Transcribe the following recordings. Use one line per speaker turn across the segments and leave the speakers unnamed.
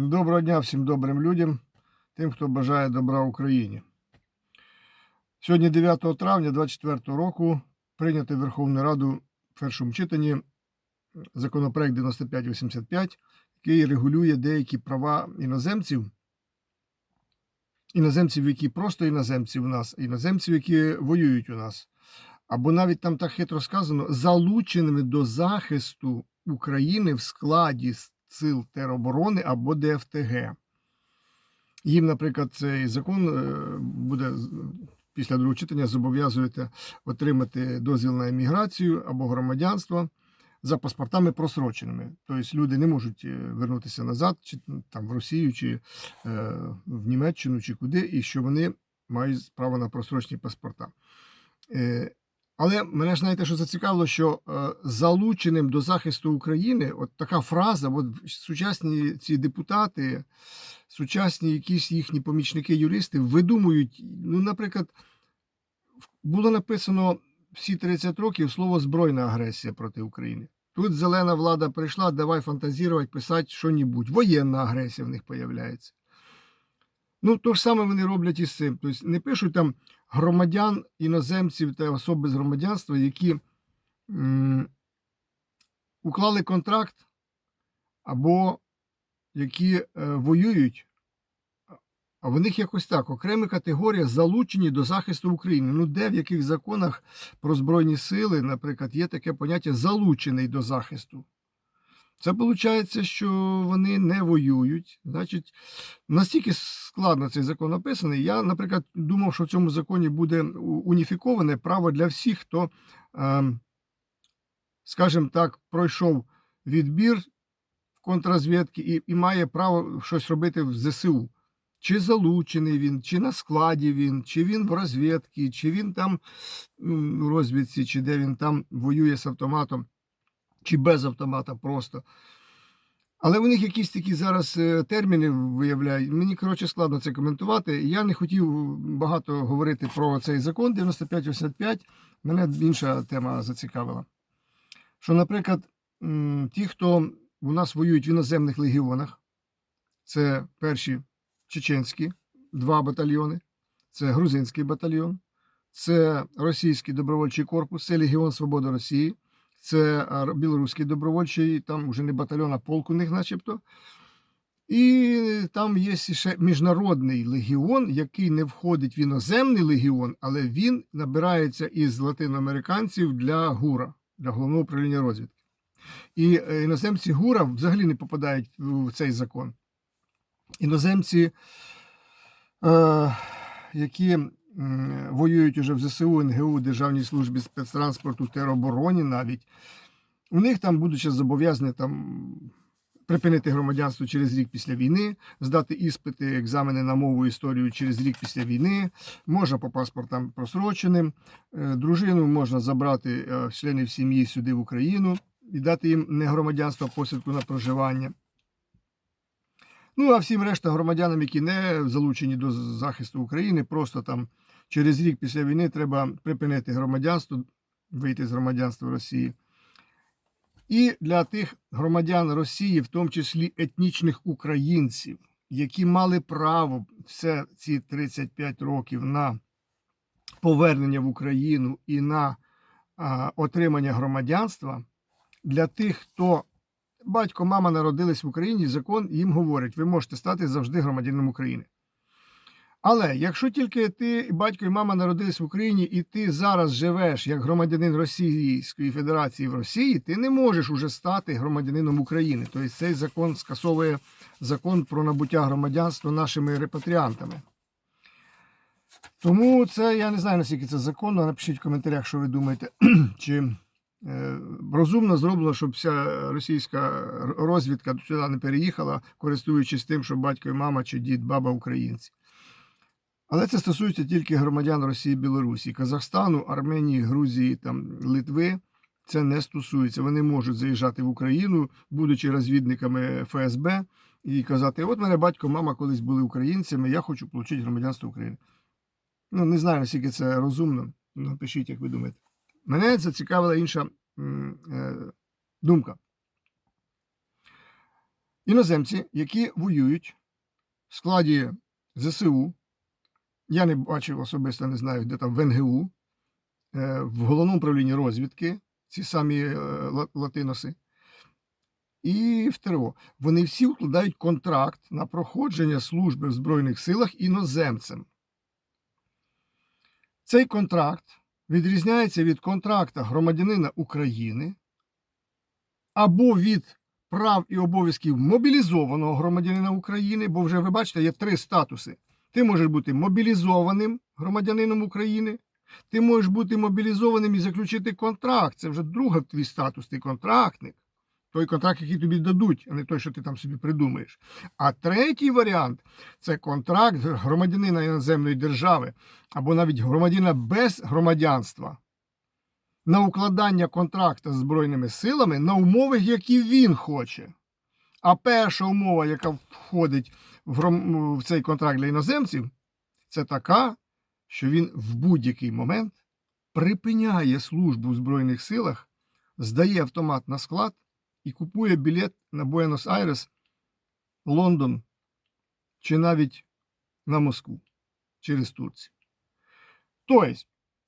Доброго дня всім добрим людям, тим, хто бажає добра Україні. Сьогодні, 9 травня 2024 року, прийнятий Верховною Радою в першому читанні законопроект 9585, який регулює деякі права іноземців, іноземців, які просто іноземці у нас, іноземців, які воюють у нас. Або навіть там так хитро сказано, залученими до захисту України в складі сил тероборони або ДФТГ. Їм, наприклад, цей закон е, буде після другого читання зобов'язуєте отримати дозвіл на еміграцію або громадянство за паспортами просроченими. Тобто люди не можуть е, вернутися назад, чи там в Росію, чи е, в Німеччину, чи куди, і що вони мають право на просрочені паспорта. Але мене ж знаєте, що зацікавило, що е, залученим до захисту України, от така фраза, от сучасні ці депутати, сучасні якісь їхні помічники-юристи видумують. Ну, наприклад, було написано всі 30 років слово збройна агресія проти України. Тут зелена влада прийшла, давай фантазувати, писати що-небудь. Воєнна агресія в них появляється. Ну, то ж саме вони роблять із цим. Тобто не пишуть там громадян, іноземців та особ без громадянства, які м, уклали контракт або які е, воюють, а в них якось так, окрема категорія залучені до захисту України. Ну, де в яких законах про Збройні сили, наприклад, є таке поняття залучений до захисту. Це виходить, що вони не воюють. Значить, настільки складно цей закон написаний. Я, наприклад, думав, що в цьому законі буде уніфіковане право для всіх, хто, ем, скажімо так, пройшов відбір в контррозвідки і, і має право щось робити в ЗСУ. Чи залучений він, чи на складі він, чи він в розвідці, чи він там в розвідці, чи де він там воює з автоматом, чи без автомата просто. Але у них якісь такі зараз е, терміни виявляють. Мені коротше складно це коментувати. Я не хотів багато говорити про цей закон 9585. Мене інша тема зацікавила. Що, наприклад, ті, хто у нас воюють в іноземних легіонах, це перші чеченські два батальйони, це грузинський батальйон, це російський добровольчий корпус, це Легіон Свободи Росії, це білоруський добровольчий, там вже не батальйон, а полк у них, начебто. І там є ще міжнародний легіон, який не входить в іноземний легіон, але він набирається із латиноамериканців для ГУРа, для головного управління розвідки. І е, іноземці ГУРа взагалі не попадають в цей закон. Іноземці, е, які воюють уже в ЗСУ, НГУ, Державній службі спецтранспорту, теробороні навіть, у них там, будучи зобов'язані там припинити громадянство через рік після війни, здати іспити, екзамени на мову історію через рік після війни, можна по паспортам просроченим, е, дружину можна забрати е, членів сім'ї сюди в Україну і дати їм не громадянство, а посвідку на проживання. Ну, а всім решта громадянам, які не залучені до захисту України, просто там через рік після війни треба припинити громадянство, вийти з громадянства Росії. І для тих громадян Росії, в тому числі етнічних українців, які мали право все ці 35 років на повернення в Україну і на а, отримання громадянства, для тих, хто батько, мама народились в Україні, закон їм говорить, ви можете стати завжди громадянином України. Але якщо тільки ти, батько і мама народились в Україні, і ти зараз живеш як громадянин Російської Федерації в Росії, ти не можеш уже стати громадянином України. Тобто цей закон скасовує закон про набуття громадянства нашими репатріантами. Тому це я не знаю, наскільки це законно. Напишіть в коментарях, що ви думаєте, чи розумно зроблено, щоб вся російська розвідка сюди не переїхала, користуючись тим, що батько і мама чи дід, баба українці. Але це стосується тільки громадян Росії, Білорусі, Казахстану, Арменії, Грузії, там, Литви. Це не стосується. Вони можуть заїжджати в Україну, будучи розвідниками ФСБ, і казати: от мене батько, мама колись були українцями, я хочу отримати громадянство України. Ну, не знаю, наскільки це розумно. Напишіть, як ви думаєте. Мене зацікавила інша е, думка. іноземці, які воюють в складі ЗСУ, я не бачив особисто, не знаю, де там в НГУ, е, в головному управлінні розвідки, ці самі е, латиноси, і в ТРО. Вони всі укладають контракт на проходження служби в Збройних силах іноземцем. Цей контракт відрізняється від контракта громадянина України або від прав і обов'язків мобілізованого громадянина України, бо вже ви бачите, є три статуси. Ти можеш бути мобілізованим громадянином України, ти можеш бути мобілізованим і заключити контракт. Це вже другий твій статус, ти контрактник. Той контракт, який тобі дадуть, а не той, що ти там собі придумаєш. А третій варіант це контракт громадянина іноземної держави або навіть громадянина без громадянства на укладання контракту з Збройними силами на умови, які він хоче. А перша умова, яка входить в, гром- в цей контракт для іноземців, це така, що він в будь-який момент припиняє службу в Збройних силах, здає автомат на склад і купує білет на Буенос-Айрес, Лондон чи навіть на Москву через Турцію. Тобто,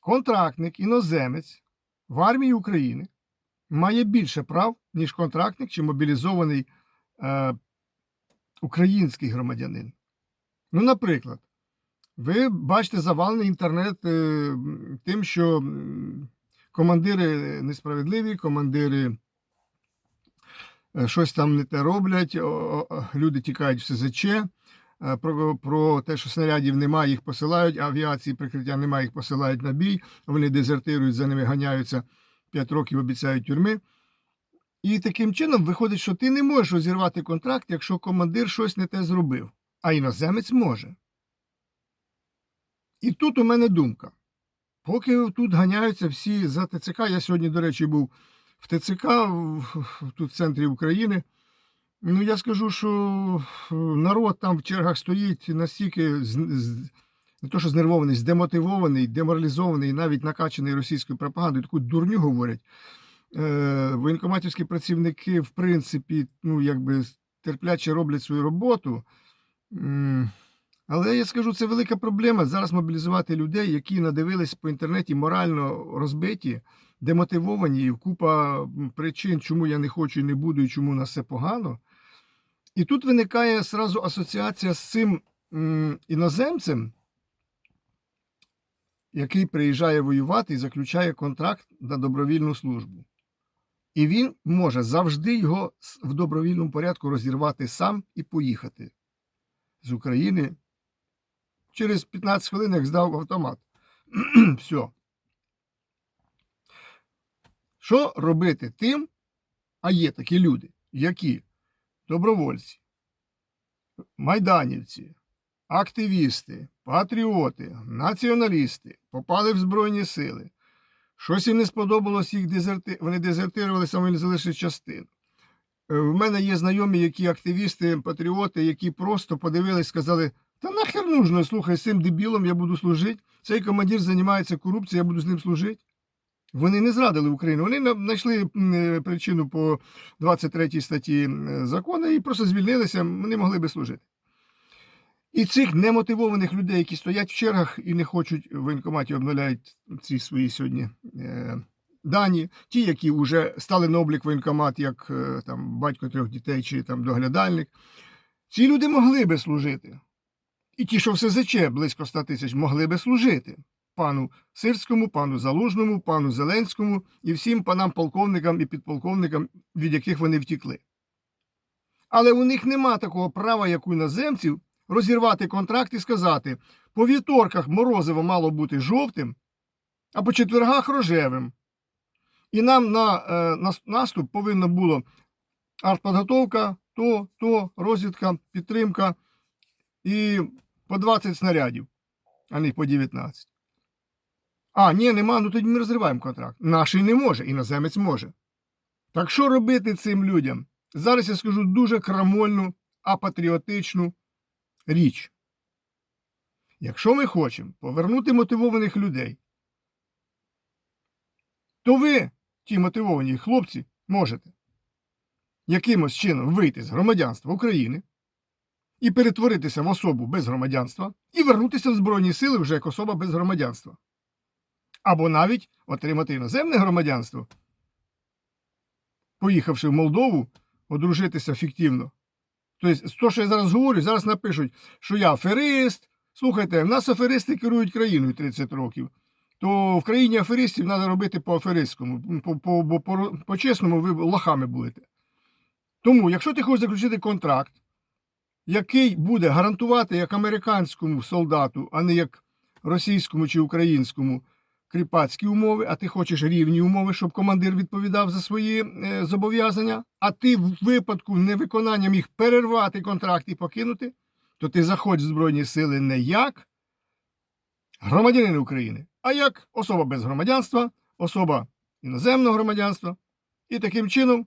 контрактник, іноземець в армії України має більше прав, ніж контрактник чи мобілізований е, український громадянин. Ну, наприклад, ви бачите завалений інтернет е, тим, що командири несправедливі, командири щось там не те роблять, люди тікають в СЗЧ. е, Про, про те, що снарядів немає, їх посилають, авіації прикриття немає, їх посилають на бій. Вони дезертирують, за ними ганяються 5 років, обіцяють тюрми. І таким чином виходить, що ти не можеш розірвати контракт, якщо командир щось не те зробив, а іноземець може. І тут у мене думка. Поки тут ганяються всі за ТЦК, я сьогодні, до речі, був в ТЦК, тут в центрі України. Ну, я скажу, що е, народ там в чергах стоїть настільки не то, що знервований, здемотивований, деморалізований, навіть накачаний російською пропагандою, таку дурню говорять. Е, воєнкоматівські працівники, в принципі, ну, якби терпляче роблять свою роботу. Але я скажу, це велика проблема зараз мобілізувати людей, які надивились по інтернеті морально розбиті, демотивовані, і купа причин, чому я не хочу і не буду, і чому у нас все погано. І тут виникає сразу асоціація з цим іноземцем, який приїжджає воювати і заключає контракт на добровільну службу. І він може завжди його в добровільному порядку розірвати сам і поїхати з України. Через 15 хвилин, як здав автомат. Все. Що робити тим, а є такі люди, які добровольці, майданівці, активісти, патріоти, націоналісти попали в Збройні сили. Щось їм не сподобалось, їх дезерти... вони дезертирувалися, вони залишили частину. Е, В мене є знайомі, які активісти, патріоти, які просто подивились, сказали: та нахер нужно, слухай, з цим дебілом я буду служити. Цей командир займається корупцією, я буду з ним служити. Вони не зрадили Україну. Вони знайшли е, причину по 23 статті закону і просто звільнилися, вони могли би служити. І цих немотивованих людей, які стоять в чергах і не хочуть в воєнкоматі обновляють ці свої сьогодні е, дані, ті, які вже стали на облік воєнкомат, як е, там батько трьох дітей чи там доглядальник, ці люди могли би служити. І ті, що в СЗЧ близько 100 тисяч, могли би служити пану Сирському, пану Залужному, пану Зеленському і всім панам полковникам і підполковникам, від яких вони втікли. Але у них нема такого права, як у іноземців, розірвати контракт і сказати: по вівторках морозиво мало бути жовтим, а по четвергах рожевим. І нам на е, нас- наступ повинна було артподготовка, то, то, розвідка, підтримка і по 20 снарядів, а не по 19. А, ні, нема, ну тоді ми розриваємо контракт. Наший не може, іноземець може. Так що робити цим людям? Зараз я скажу дуже крамольну, апатріотичну річ. Якщо ми хочемо повернути мотивованих людей, то ви, ті мотивовані хлопці, можете. якимось чином вийти з громадянства України і перетворитися в особу без громадянства, і вернутися в Збройні сили вже як особа без громадянства. Або навіть отримати іноземне громадянство, поїхавши в Молдову, одружитися фіктивно. Тобто, то, що я зараз говорю, зараз напишуть, що я аферист. Слухайте, в нас аферисти керують країною 30 років. То в країні аферистів треба робити аферистському, по, по, бо по, по-чесному ви лохами будете. Тому, якщо ти хочеш заключити контракт, який буде гарантувати як американському солдату, а не як російському чи українському кріпацькі умови, а ти хочеш рівні умови, щоб командир відповідав за свої е, зобов'язання, а ти в випадку невиконання міг перервати контракт і покинути, то ти заходь в Збройні сили не як громадянин України, а як особа без громадянства, особа іноземного громадянства. І таким чином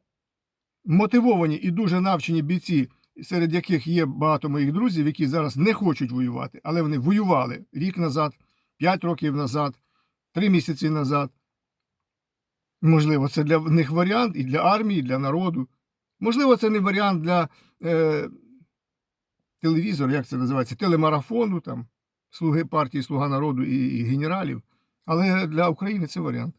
мотивовані і дуже навчені бійці, серед яких є багато моїх друзів, які зараз не хочуть воювати, але вони воювали рік назад, п'ять років назад, три місяці назад. Можливо, це для них варіант і для армії, і для народу. Можливо, це не варіант для е, телевізору, як це називається, телемарафону, там, слуги партії, слуга народу і, і генералів. Але для України це варіант.